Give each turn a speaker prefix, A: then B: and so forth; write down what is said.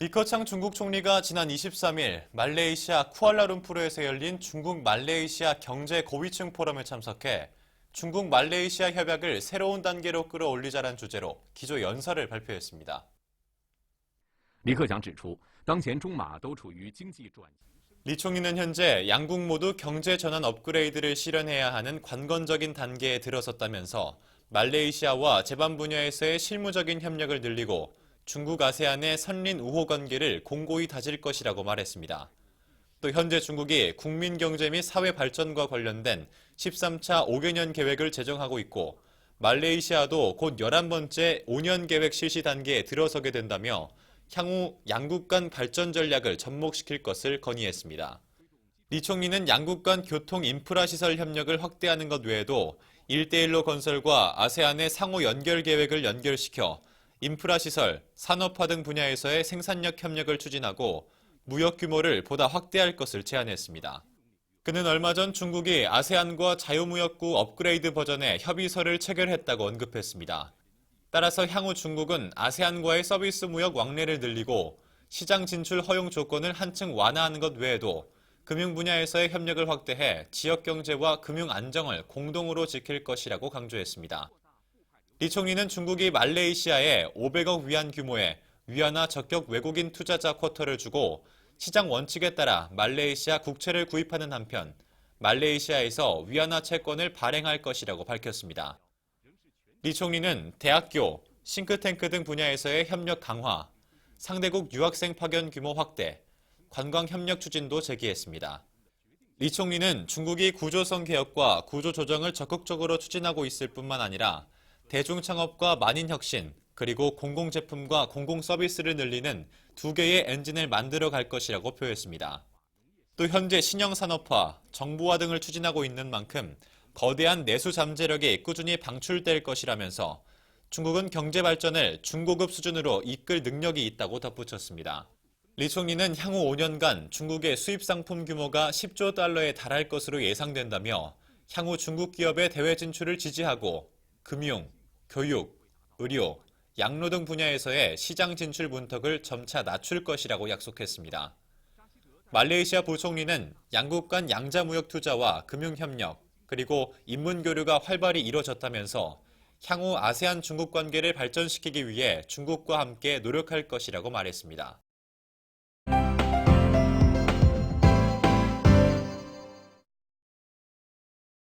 A: 리커창 중국 총리가 지난 23일 말레이시아 쿠알라룸푸르에서 열린 중국 말레이시아 경제 고위층 포럼에 참석해 중국 말레이시아 협약을 새로운 단계로 끌어올리자란 주제로 기조 연설을 발표했습니다. 리 총리는 현재 양국 모두 경제 전환 업그레이드를 실현해야 하는 관건적인 단계에 들어섰다면서 말레이시아와 제반 분야에서의 실무적인 협력을 늘리고 중국 아세안의 선린 우호 관계를 공고히 다질 것이라고 말했습니다. 또 현재 중국이 국민 경제 및 사회 발전과 관련된 13차 5개년 계획을 제정하고 있고 말레이시아도 곧 11번째 5년 계획 실시 단계에 들어서게 된다며 향후 양국 간 발전 전략을 접목시킬 것을 건의했습니다. 리 총리는 양국 간 교통 인프라 시설 협력을 확대하는 것 외에도 1대1로 건설과 아세안의 상호 연결 계획을 연결시켜 인프라 시설, 산업화 등 분야에서의 생산력 협력을 추진하고 무역 규모를 보다 확대할 것을 제안했습니다. 그는 얼마 전 중국이 아세안과 자유무역구 업그레이드 버전의 협의서를 체결했다고 언급했습니다. 따라서 향후 중국은 아세안과의 서비스 무역 왕래를 늘리고 시장 진출 허용 조건을 한층 완화하는 것 외에도 금융 분야에서의 협력을 확대해 지역 경제와 금융 안정을 공동으로 지킬 것이라고 강조했습니다. 리 총리는 중국이 말레이시아에 500억 위안 규모의 위안화 적격 외국인 투자자 쿼터를 주고 시장 원칙에 따라 말레이시아 국채를 구입하는 한편 말레이시아에서 위안화 채권을 발행할 것이라고 밝혔습니다. 리 총리는 대학교, 싱크탱크 등 분야에서의 협력 강화, 상대국 유학생 파견 규모 확대, 관광 협력 추진도 제기했습니다. 리 총리는 중국이 구조성 개혁과 구조 조정을 적극적으로 추진하고 있을 뿐만 아니라 대중창업과 만인혁신, 그리고 공공제품과 공공서비스를 늘리는 두 개의 엔진을 만들어 갈 것이라고 표했습니다. 또 현재 신형산업화, 정보화 등을 추진하고 있는 만큼 거대한 내수 잠재력이 꾸준히 방출될 것이라면서 중국은 경제 발전을 중고급 수준으로 이끌 능력이 있다고 덧붙였습니다. 리 총리는 향후 5년간 중국의 수입 상품 규모가 10조 달러에 달할 것으로 예상된다며 향후 중국 기업의 대외 진출을 지지하고 금융, 교육, 의료, 양로 등 분야에서의 시장 진출 문턱을 점차 낮출 것이라고 약속했습니다. 말레이시아 부총리는 양국 간 양자 무역 투자와 금융 협력, 그리고 인문 교류가 활발히 이뤄졌다면서 향후 아세안 중국 관계를 발전시키기 위해 중국과 함께 노력할 것이라고 말했습니다.